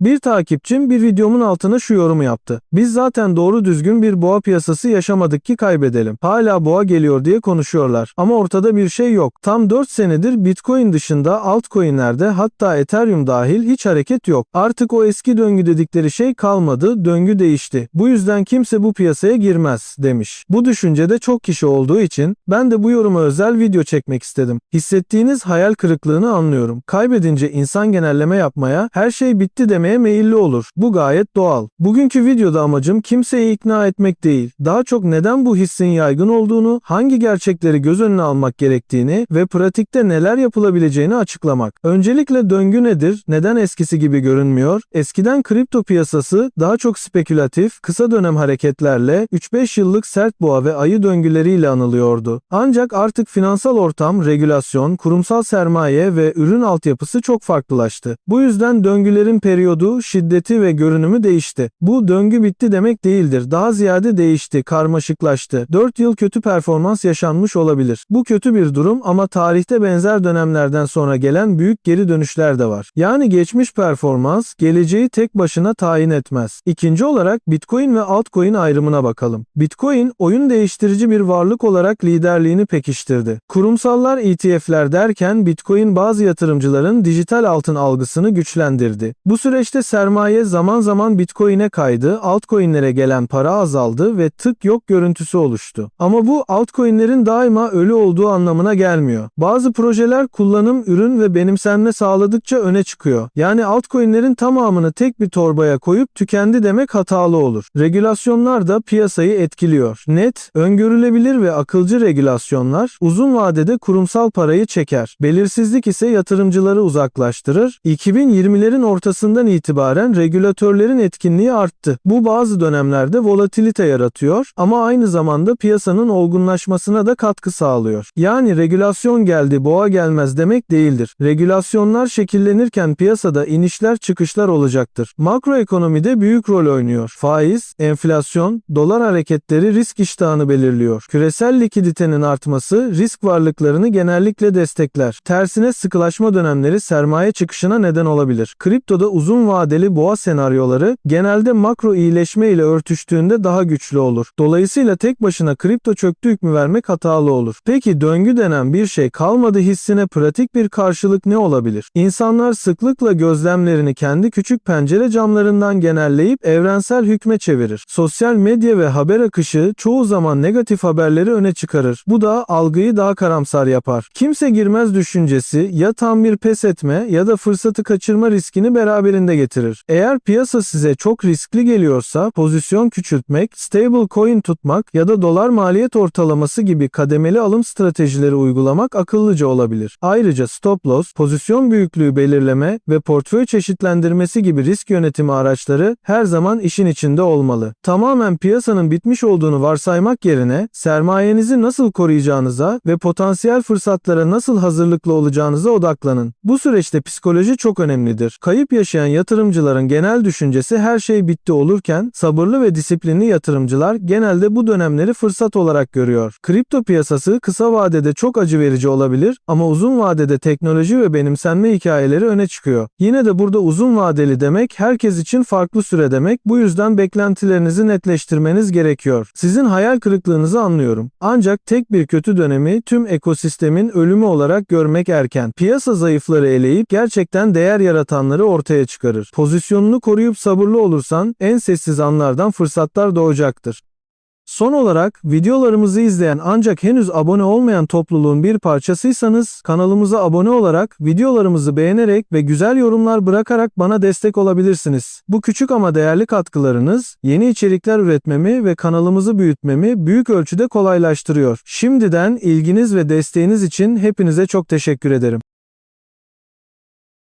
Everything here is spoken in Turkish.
Bir takipçim bir videomun altına şu yorumu yaptı. Biz zaten doğru düzgün bir boğa piyasası yaşamadık ki kaybedelim. Hala boğa geliyor diye konuşuyorlar. Ama ortada bir şey yok. Tam 4 senedir Bitcoin dışında altcoin'lerde hatta Ethereum dahil hiç hareket yok. Artık o eski döngü dedikleri şey kalmadı, döngü değişti. Bu yüzden kimse bu piyasaya girmez demiş. Bu düşüncede çok kişi olduğu için ben de bu yoruma özel video çekmek istedim. Hissettiğiniz hayal kırıklığını anlıyorum. Kaybedince insan genelleme yapmaya, her şey bitti demeye meyilli olur. Bu gayet doğal. Bugünkü videoda amacım kimseyi ikna etmek değil. Daha çok neden bu hissin yaygın olduğunu, hangi gerçekleri göz önüne almak gerektiğini ve pratikte neler yapılabileceğini açıklamak. Öncelikle döngü nedir? Neden eskisi gibi görünmüyor? Eskiden kripto piyasası daha çok spekülatif, kısa dönem hareketlerle 3-5 yıllık sert boğa ve ayı döngüleriyle anılıyordu. Ancak artık finansal ortam, regülasyon, kurumsal sermaye ve ürün altyapısı çok farklılaştı. Bu yüzden döngülerin periyodu, şiddeti ve görünümü değişti. Bu döngü bitti demek değildir. Daha ziyade değişti, karmaşıklaştı. 4 yıl kötü performans yaşanmış olabilir. Bu kötü bir durum ama tarihte benzer dönemlerden sonra gelen büyük geri dönüşler de var. Yani geçmiş performans geleceği tek başına tayin etmez. İkinci olarak Bitcoin ve altcoin ayrımına bakalım. Bitcoin oyun değiştirici bir varlık olarak liderliğini pekiştirdi. Kurumsallar ETF'ler derken Bitcoin bazı yatırımcıların dijital altın algısını güçlendirdi. Bu süreçte sermaye zaman zaman Bitcoin'e kaydı, altcoin'lere gelen para azaldı ve tık yok görüntüsü oluştu. Ama bu altcoin'lerin daima ölü olduğu anlamına gelmiyor. Bazı projeler kullanım, ürün ve benimsenme sağladıkça öne çıkıyor. Yani altcoin'lerin tamamını tek bir torbaya koyup tükendi demek hatalı olur. Regülasyonlar da piyasayı etkiliyor. Net, öngörülebilir ve akılcı regülasyonlar uzun vadede kurumsal parayı çeker. Belirsizlik ise yatırımcıları uzaklaştırır. 2020'lerin ortasından itibaren regülatörlerin etkinliği arttı. Bu bazı dönemlerde volatilite yaratıyor ama aynı zamanda piyasanın olgunlaşmasına da katkı sağlıyor. Yani regülasyon geldi boğa gelmez demek değildir. Regülasyonlar şekillenirken piyasada inişler çıkışlar olacaktır. Makroekonomide büyük rol oynuyor. Faiz, enflasyon, dolar hareketleri risk iştahını belirliyor. Küresel likiditenin artması risk varlıklarını genellikle destekler. Tersine sıkılaşma dönemleri sermaye çıkışına neden olabilir. Kriptoda uzun vadeli boğa senaryoları genelde makro iyileşme ile örtüştüğünde daha güçlü olur. Dolayısıyla tek başına kripto çöktü hükmü vermek hatalı olur. Peki döngü denen bir şey kalmadı hissine pratik bir karşılık ne olabilir? İnsanlar sıklıkla gözlemlerini kendi küçük pencere camlarından genelleyip evrensel hükme çevirir. Sosyal medya ve haber akışı çoğu zaman negatif haberleri öne çıkarır. Bu da algıyı daha karamsar yapar. Kimse girmez düşüncesi ya tam bir pes etme ya da fırsatı kaçırma riskini beraberinde getirir. Eğer piyasa size çok riskli geliyorsa pozisyon küçültmek, stable coin tutmak ya da dolar maliyet ortalaması gibi kademeli alım stratejileri uygulamak akıllıca olabilir. Ayrıca stop loss, pozisyon büyüklüğü belirleme ve portföy çeşitlendirmesi gibi risk yönetimi araçları her zaman işin içinde olmalı. Tamamen piyasanın bitmiş olduğunu varsaymak yerine sermayenizi nasıl koruyacağınıza ve potansiyel fırsatlara nasıl hazırlıklı olacağınıza odaklanın. Bu süreçte psikoloji çok önemlidir. Kayıp yaşayan yatırımcıların genel düşüncesi her şey bitti olurken sabırlı ve disiplinli yatırımcılar genelde bu dönemleri fırsat olarak görüyor. Kripto piyasası kısa vadede çok acı verici olabilir ama uzun vadede teknoloji ve benimsenme hikayeleri öne çıkıyor. Yine de burada uzun vadeli demek herkes için farklı süre demek. Bu yüzden beklentilerinizi netleştirmeniz gerekiyor. Sizin hayal kırıklığınızı anlıyorum. Ancak tek bir kötü dönemi tüm ekosistemin ölümü olarak görmek erken. Piyasa zayıfları eleyip gerçekten değer yaratanları ortaya çıkarır. Pozisyonunu koruyup sabırlı olursan en sessiz anlardan fırsatlar doğacaktır. Son olarak videolarımızı izleyen ancak henüz abone olmayan topluluğun bir parçasıysanız kanalımıza abone olarak videolarımızı beğenerek ve güzel yorumlar bırakarak bana destek olabilirsiniz. Bu küçük ama değerli katkılarınız yeni içerikler üretmemi ve kanalımızı büyütmemi büyük ölçüde kolaylaştırıyor. Şimdiden ilginiz ve desteğiniz için hepinize çok teşekkür ederim.